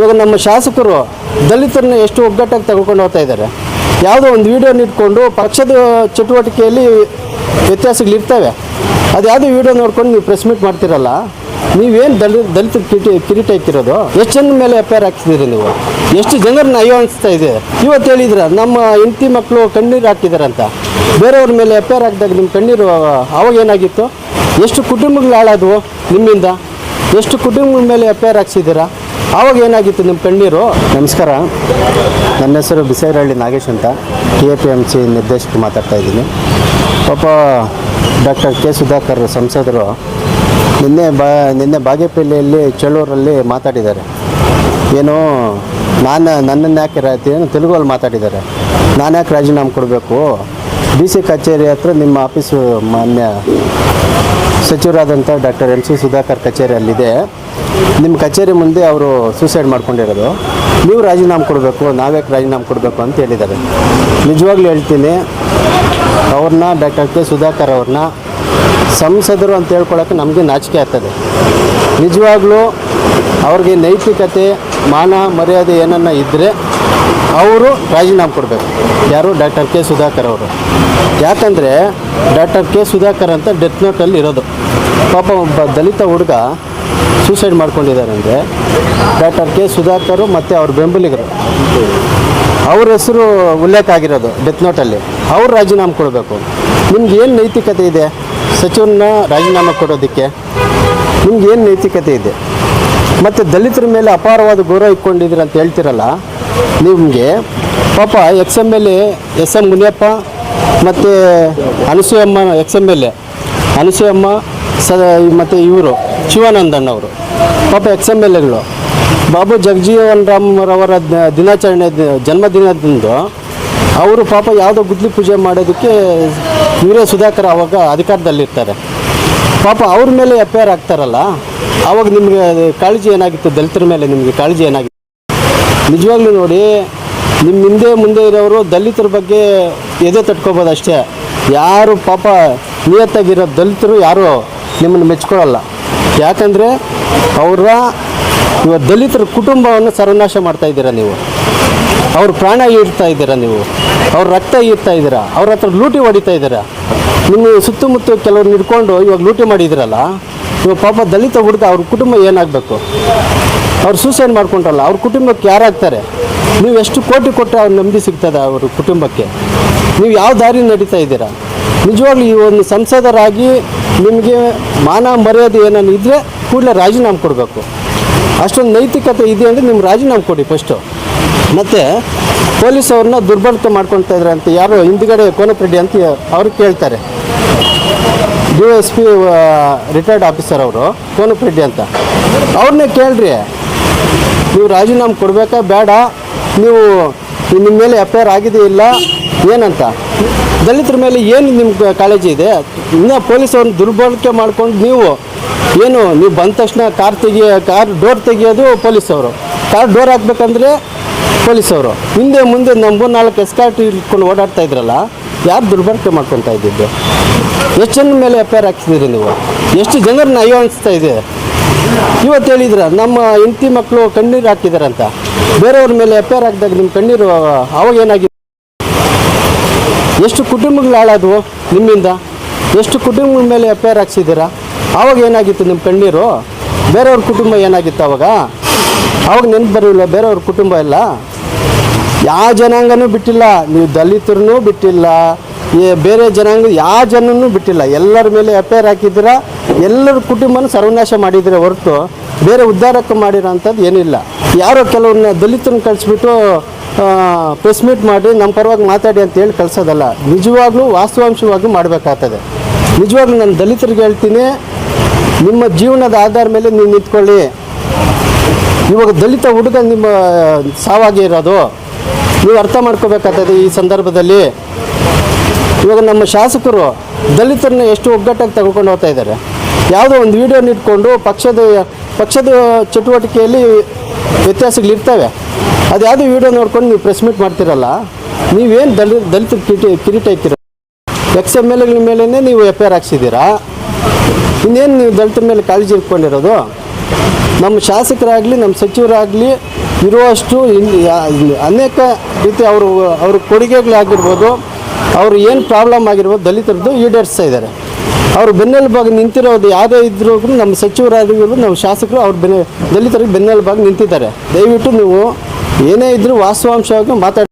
ಇವಾಗ ನಮ್ಮ ಶಾಸಕರು ದಲಿತರನ್ನ ಎಷ್ಟು ಒಗ್ಗಟ್ಟಾಗಿ ತಗೊಂಡು ಹೋಗ್ತಾ ಇದ್ದಾರೆ. ಯಾವುದೋ ಒಂದು ವಿಡಿಯೋನ ಇಟ್ಕೊಂಡು ಪಕ್ಷದ ಚಟುವಟಿಕೆಯಲ್ಲಿ ವ್ಯತ್ಯಾಸಗಳಿರ್ತವೆ ಅದು ಯಾವುದೋ ವಿಡಿಯೋ ನೋಡ್ಕೊಂಡು ನೀವು ಪ್ರೆಸ್ ಮೀಟ್ ಮಾಡ್ತಿರಲ್ಲ, ನೀವೇನು ದಲಿತ ದಲಿತ ಕಿಟಿ ಕಿರೀಟ ಎಷ್ಟು ಜನ ಮೇಲೆ ಎಫ್ ಐ ಆರ್ ಹಾಕ್ತಿದ್ದೀರಿ ನೀವು? ಎಷ್ಟು ಜನರನ್ನ ಅಯ್ಯೋ ಅನಿಸ್ತಾ ಇದೆ? ಇವತ್ತು ಹೇಳಿದ್ರ ನಮ್ಮ ಹೆಂಡತಿ ಮಕ್ಕಳು ಕಣ್ಣೀರು ಹಾಕಿದಾರಂತ. ಬೇರೆಯವ್ರ ಮೇಲೆ ಎಫ್ ಐ ಆರ್ ಹಾಕಿದಾಗ ನಿಮ್ಮ ಕಣ್ಣೀರು ಅವಾಗ ಏನಾಗಿತ್ತು? ಎಷ್ಟು ಕುಟುಂಬಗಳು ಹಾಳಾದವು ನಿಮ್ಮಿಂದ? ಎಷ್ಟು ಕುಟುಂಬಗಳ ಮೇಲೆ ಎಫ್ ಐ ಆರ್ ಹಾಕ್ಸಿದ್ದೀರಾ? ಆವಾಗ ಏನಾಗಿತ್ತು ನಿಮ್ಮ ಕಣ್ಣೀರು ನಮಸ್ಕಾರ. ನನ್ನ ಹೆಸರು ಬಿಸೈರಹಳ್ಳಿ ನಾಗೇಶ್ ಅಂತ. K A P M C ನಿರ್ದೇಶಕ ಮಾತಾಡ್ತಾ ಇದ್ದೀನಿ. ಪಾಪ ಡಾಕ್ಟರ್ ಕೆ ಸುಧಾಕರ್ ಸಂಸದರು ನಿನ್ನೆ ಬಾ, ನಿನ್ನೆ ಬಾಗೇಪಲ್ಲಿಯಲ್ಲಿ ಚಳ್ಳೂರಲ್ಲಿ ಮಾತಾಡಿದ್ದಾರೆ. ಏನು ನಾನು, ನನ್ನನ್ನು ಯಾಕೆ ಏನು ತೆಲುಗಲ್ಲಿ ಮಾತಾಡಿದ್ದಾರೆ. ನಾನು ಯಾಕೆ ರಾಜೀನಾಮೆ ಕೊಡಬೇಕು? ಡಿ ಸಿ ಕಚೇರಿ ಹತ್ರ ನಿಮ್ಮ ಆಫೀಸು ಮಾನ್ಯ ಸಚಿವರಾದಂಥ ಡಾಕ್ಟರ್ ಎಂ ಸಿ ಸುಧಾಕರ್ ಕಚೇರಿ ಅಲ್ಲಿದೆ ನಿಮ್ಮ ಕಚೇರಿ ಮುಂದೆ ಅವರು ಸೂಸೈಡ್ ಮಾಡ್ಕೊಂಡಿರೋದು. ನೀವು ರಾಜೀನಾಮೆ ಕೊಡಬೇಕು ನಾವೇ ರಾಜೀನಾಮೆ ಕೊಡಬೇಕು ಅಂತ ಹೇಳಿದ್ದಾರೆ. ನಿಜವಾಗ್ಲೂ ಹೇಳ್ತೀನಿ, ಅವ್ರನ್ನ ಡಾಕ್ಟರ್ ಕೆ ಸುಧಾಕರ್ ಅವ್ರನ್ನ ಸಂಸದರು ಅಂತ ಹೇಳ್ಕೊಳಕ್ಕೆ ನಮಗೆ ನಾಚಿಕೆ ಆಗ್ತದೆ. ನಿಜವಾಗ್ಲೂ ಅವ್ರಿಗೆ ನೈತಿಕತೆ, ಮಾನ ಮರ್ಯಾದೆ ಏನನ್ನ ಇದ್ದರೆ ಅವರು ರಾಜೀನಾಮೆ ಕೊಡಬೇಕು. ಯಾರು? ಡಾಕ್ಟರ್ ಕೆ ಸುಧಾಕರ್ ಅವರು. ಯಾಕಂದರೆ ಡಾಕ್ಟರ್ ಕೆ ಸುಧಾಕರ್ ಅಂತ ಡೆತ್ ನೋಟಲ್ಲಿ ಇರೋದು. ಪಾಪ ಒಬ್ಬ ದಲಿತ ಹುಡುಗ ಸೂಸೈಡ್ ಮಾಡ್ಕೊಂಡಿದ್ದಾರೆ ಅಂದರೆ ಡಾಕ್ಟರ್ ಕೆ ಸುಧಾಕರ್ ಮತ್ತು ಅವ್ರ ಬೆಂಬಲಿಗರು. ಅವ್ರ ಹೆಸರು ಉಲ್ಲೇಖ ಆಗಿರೋದು ಡೆತ್ ನೋಟಲ್ಲಿ ಅವ್ರು ರಾಜೀನಾಮೆ ಕೊಡಬೇಕು. ನಿಮ್ಗೆ ಏನು ನೈತಿಕತೆ ಇದೆ? ಸಚಿವರನ್ನ ರಾಜೀನಾಮೆ ಕೊಡೋದಕ್ಕೆ. ನಿಮ್ಗೆ ಏನು ನೈತಿಕತೆ ಇದೆ? ಮತ್ತು ದಲಿತರ ಮೇಲೆ ಅಪಾರವಾದ ಗೌರವ ಇಟ್ಕೊಂಡಿದ್ದೀರ ಅಂತ ಹೇಳ್ತಿರಲ್ಲ, ನಿಮಗೆ ಪಾಪ ex M L A, S M Muniyappa ಮತ್ತು Anasuyamma ex M L A. Anasuyamma ಸ ಮತ್ತು ಇವರು ಶಿವಾನಂದಣ್ಣ ಅವರು, ಪಾಪ ಎಕ್ಸ್ ಎಂ ಎಲ್ ಎಗಳು. ಬಾಬು ಜಗಜೀವನ್ ರಾಮ್ರವರ ದಿನಾಚರಣೆ ಜನ್ಮದಿನದಂದು ಅವರು ಪಾಪ ಯಾವುದೋ ಗುದ್ಲಿ ಪೂಜೆ ಮಾಡೋದಕ್ಕೆ ಇವರೇ ಸುಧಾಕರ್ ಅವಾಗ ಅಧಿಕಾರದಲ್ಲಿರ್ತಾರೆ. ಪಾಪ ಅವ್ರ ಮೇಲೆ ಎಫ್ ಐ ಆರ್ ಆಗ್ತಾರಲ್ಲ ಆವಾಗ ನಿಮಗೆ ಕಾಳಜಿ ಏನಾಗಿತ್ತು? ದಲಿತರ ಮೇಲೆ ನಿಮಗೆ ಕಾಳಜಿ ಏನಾಗಿತ್ತು? ನಿಜವಾಗ್ಲೂ ನೋಡಿ ನಿಮ್ಮ ಹಿಂದೆ ಮುಂದೆ ಇರೋರು ದಲಿತರ ಬಗ್ಗೆ ಎದೆ ತಟ್ಕೋಬೋದು ಅಷ್ಟೇ. ಯಾರು ಪಾಪ ನಿಯತ್ತಾಗಿರೋ ದಲಿತರು ಯಾರು? ನಿಮ್ಮನ್ನು ಮೆಚ್ಕೊಳ್ಳಲ್ಲ. ಯಾಕಂದರೆ ಅವರ ಇವ ದಲಿತರ ಕುಟುಂಬವನ್ನು ಸರ್ವನಾಶ ಮಾಡ್ತಾ ಇದ್ದೀರಾ ನೀವು? ಅವ್ರ ಪ್ರಾಣ ಈರ್ತಾ ಇದ್ದೀರಾ ನೀವು? ಅವ್ರ ರಕ್ತ ಈರ್ತಾ ಇದ್ದೀರಾ? ಅವ್ರ ಹತ್ರ ಲೂಟಿ ಹೊಡಿತಾ ಇದ್ದೀರಾ? ನಿಮ್ಮ ಸುತ್ತಮುತ್ತ ಕೆಲವ್ರು ಹಿಡ್ಕೊಂಡು ಇವಾಗ ಲೂಟಿ ಮಾಡಿದ್ದೀರಲ್ಲ, ಇವಾಗ ಪಾಪ ದಲಿತ ಹುಡುಗ ಅವ್ರ ಕುಟುಂಬ ಏನಾಗಬೇಕು? ಅವ್ರು ಸೂಸೈಡ್ ಮಾಡ್ಕೊಂಡ್ರಲ್ಲ, ಅವ್ರ ಕುಟುಂಬಕ್ಕೆ ಯಾರಾಗ್ತಾರೆ ನೀವು ಎಷ್ಟು ಕೋಟಿ ಕೊಟ್ಟರೆ ಅವ್ರು ನೆಮ್ಮದಿ ಸಿಗ್ತದೆ ಅವ್ರ ಕುಟುಂಬಕ್ಕೆ? ನೀವು ಯಾವ ದಾರಿ ನಡೀತಾ ಇದ್ದೀರಾ? ನಿಜವಾಗ್ಲೂ ಈ ಒಂದು ಸಂಸದರಾಗಿ ನಿಮಗೆ ಮಾನ ಮರ್ಯಾದೆ ಏನನ್ನು ಇದ್ದರೆ ಕೂಡಲೇ ರಾಜೀನಾಮೆ ಕೊಡಬೇಕು. ಅಷ್ಟೊಂದು ನೈತಿಕತೆ ಇದೆ ಅಂದರೆ ನಿಮ್ಗೆ ರಾಜೀನಾಮೆ ಕೊಡಿ ಫಸ್ಟು ಮತ್ತು ಪೊಲೀಸ್ ಅವ್ರನ್ನ ದುರ್ಬಳಕೆ ಮಾಡ್ಕೊಳ್ತಾ ಇದ್ದಾರೆ ಅಂತ ಯಾರು ಹಿಂದ್ಗಡೆ ಕೋನಪ್ರೆಡ್ಡಿ ಅಂತ ಅವ್ರು ಕೇಳ್ತಾರೆ. D S P retired officer ಅವರು ಕೋನಪ್ರೆಡ್ಡಿ ಅಂತ. ಅವ್ರನ್ನೇ ಕೇಳ್ರಿ. ನೀವು ರಾಜೀನಾಮೆ ಕೊಡಬೇಕಾ? ಬೇಡ. ನೀವು ನಿಮ್ಮ ಮೇಲೆ ಎಫ್ ಐ ಆರ್ ಆಗಿದೆ ಇಲ್ಲ? ಏನಂತ? ದಲಿತರ ಮೇಲೆ ಏನು ನಿಮ್ಗೆ ಕಾಳಜಿ ಇದೆ? ಇನ್ನು ಪೊಲೀಸ್ ಅವ್ರನ್ನ ದುರ್ಬಳಕೆ ಮಾಡ್ಕೊಂಡು ನೀವು ಏನು, ನೀವು ಬಂದ ತಕ್ಷಣ ಕಾರ್ ತೆಗಿಯ ಕಾರ್ ಡೋರ್ ತೆಗಿಯೋದು ಪೊಲೀಸ್ ಅವರು ಕಾರ್ ಡೋರ್ ಹಾಕ್ಬೇಕಂದ್ರೆ ಪೊಲೀಸ್ ಅವರು ಹಿಂದೆ ಮುಂದೆ ನಂಬು ನಾಲ್ಕು ಎಸ್ಕಾರ್ಟ್ ಇಟ್ಕೊಂಡು ಓಡಾಡ್ತಾ ಇದ್ರಲ್ಲ, ಯಾರು ದುರ್ಬಳಕೆ ಮಾಡ್ಕೊತಾ ಇದ್ದಿದ್ದು? ಎಷ್ಟು ಜನ ಮೇಲೆ ಎಫ್ ಐ ಆರ್ ಹಾಕ್ಸಿದ್ರಿ ನೀವು? ಎಷ್ಟು ಜನರನ್ನ ಅಯ್ಯೋ ಅನಿಸ್ತಾ ಇದೆ? ಇವತ್ತು ಹೇಳಿದ್ರ, ನಮ್ಮ ಹೆಂಡತಿ ಮಕ್ಕಳು ಕಣ್ಣೀರು ಹಾಕಿದಾರಂತ. ಬೇರೆಯವ್ರ ಮೇಲೆ ಎಫ್ ಐ ಆರ್ ಹಾಕಿದಾಗ ನಿಮ್ಮ ಕಣ್ಣೀರು ಅವಾಗ ಏನಾಗಿತ್ತು? ಎಷ್ಟು ಕುಟುಂಬಗಳು ಹಾಳಾದವು ನಿಮ್ಮಿಂದ? ಎಷ್ಟು ಕುಟುಂಬಗಳ ಮೇಲೆ ಎಫ್ ಐ ಆರ್ ಹಾಕ್ಸಿದ್ದೀರಾ? ಆವಾಗ ಏನಾಗಿತ್ತು ನಿಮ್ಮ ಕಣ್ಣೀರು? ಬೇರೆಯವ್ರ ಕುಟುಂಬ ಏನಾಗಿತ್ತು ಅವಾಗ? ಅವಾಗ ನೆನ್ಪು ಬರಲಿಲ್ಲ ಬೇರೆಯವ್ರ ಕುಟುಂಬ ಎಲ್ಲ? ಯಾವ ಜನಾಂಗನೂ ಬಿಟ್ಟಿಲ್ಲ. ನೀವು ದಲಿತರನ್ನೂ ಬಿಟ್ಟಿಲ್ಲ. ಬೇರೆ ಜನಾಂಗ ಯಾವ ಜನನೂ ಬಿಟ್ಟಿಲ್ಲ. ಎಲ್ಲರ ಮೇಲೆ ಎಫ್ ಐ ಆರ್ ಹಾಕಿದ್ದೀರಾ? ಎಲ್ಲರ ಕುಟುಂಬನ ಸರ್ವನಾಶ ಮಾಡಿದ್ರೆ ಹೊರತು ಬೇರೆ ಉದ್ಧಾರಕ್ಕೆ ಮಾಡಿರೋ ಅಂಥದ್ದು ಏನಿಲ್ಲ. ಯಾರೋ ಕೆಲವ್ರನ್ನ ದಲಿತನ ಕಳಿಸ್ಬಿಟ್ಟು ಪ್ರೆಸ್ ಮೀಟ್ ಮಾಡಿ ನಮ್ಮ ಪರವಾಗಿ ಮಾತಾಡಿ ಅಂತ ಹೇಳಿ ಕಳ್ಸೋದಲ್ಲ. ನಿಜವಾಗ್ಲೂ ವಾಸ್ತವಾಂಶವಾಗಿ ಮಾಡಬೇಕಾಗ್ತದೆ. ನಿಜವಾಗ್ಲೂ ನಾನು ದಲಿತರಿಗೆ ಹೇಳ್ತೀನಿ, ನಿಮ್ಮ ಜೀವನದ ಆಧಾರ ಮೇಲೆ ನೀವು ನಿಂತ್ಕೊಳ್ಳಿ. ಇವಾಗ ದಲಿತ ಹುಡುಗ ನಿಮ್ಮ, ಸಾವಾಗಿ ಇರೋದು, ನೀವು ಅರ್ಥ ಮಾಡ್ಕೋಬೇಕಾಗ್ತದೆ ಈ ಸಂದರ್ಭದಲ್ಲಿ. ಇವಾಗ ನಮ್ಮ ಶಾಸಕರು ದಲಿತರನ್ನ ಎಷ್ಟು ಒಗ್ಗಟ್ಟಾಗಿ ತಗೊಂಡು ಹೋಗ್ತಾ ಇದ್ದಾರೆ. ಯಾವುದೋ ಒಂದು ವಿಡಿಯೋನ ಇಟ್ಕೊಂಡು ಪಕ್ಷದ ಪಕ್ಷದ ಚಟುವಟಿಕೆಯಲ್ಲಿ ವ್ಯತ್ಯಾಸಗಳಿರ್ತವೆ ಅದು ಯಾವುದೋ ವಿಡಿಯೋ ನೋಡ್ಕೊಂಡು ನೀವು ಪ್ರೆಸ್ ಮೀಟ್ ಮಾಡ್ತಿರಲ್ಲ, ನೀವೇನು ದಲಿ ದಲಿತ ಕಿಟಿ, ಕಿರೀಟ ಇರ್ತೀರ ಎಕ್ಸ್ ಎಂ ಎಲ್ ಎಗಳ ಮೇಲೇ ನೀವು ಎಫ್ ಐ ಆರ್ ಹಾಕ್ಸಿದ್ದೀರಾ? ಇನ್ನೇನು ನೀವು ದಲಿತರ ಮೇಲೆ ಕಾಳಜಿ ಇಟ್ಕೊಂಡಿರೋದು? ನಮ್ಮ ಶಾಸಕರಾಗಲಿ, ನಮ್ಮ ಸಚಿವರಾಗಲಿ ಇರುವಷ್ಟು ಅನೇಕ ರೀತಿ ಅವರು, ಅವ್ರ ಕೊಡುಗೆಗಳಾಗಿರ್ಬೋದು, ಅವರು ಏನು ಪ್ರಾಬ್ಲಮ್ ಆಗಿರ್ಬೋದು ದಲಿತರದ್ದು ಈಡೇರಿಸ್ತಾ ಇದ್ದಾರೆ. ಅವರು ಬೆನ್ನೆಲುಬಾಗಿ ನಿಂತಿರೋದು ಯಾವುದೇ ಇದ್ರೂ ನಮ್ಮ ಸಚಿವರಾದ್ರು ನಮ್ಮ ಶಾಸಕರು ಅವ್ರ ಬೆನ್ನ ದಲಿತರಿಗೆ ಬೆನ್ನೆಲುಬಾಗಿ ನಿಂತಿದ್ದಾರೆ. ದಯವಿಟ್ಟು ನೀವು ಏನೇ ಇದ್ದರೂ ವಾಸ್ತವಾಂಶವಾಗಿ ಮಾತಾಡಿ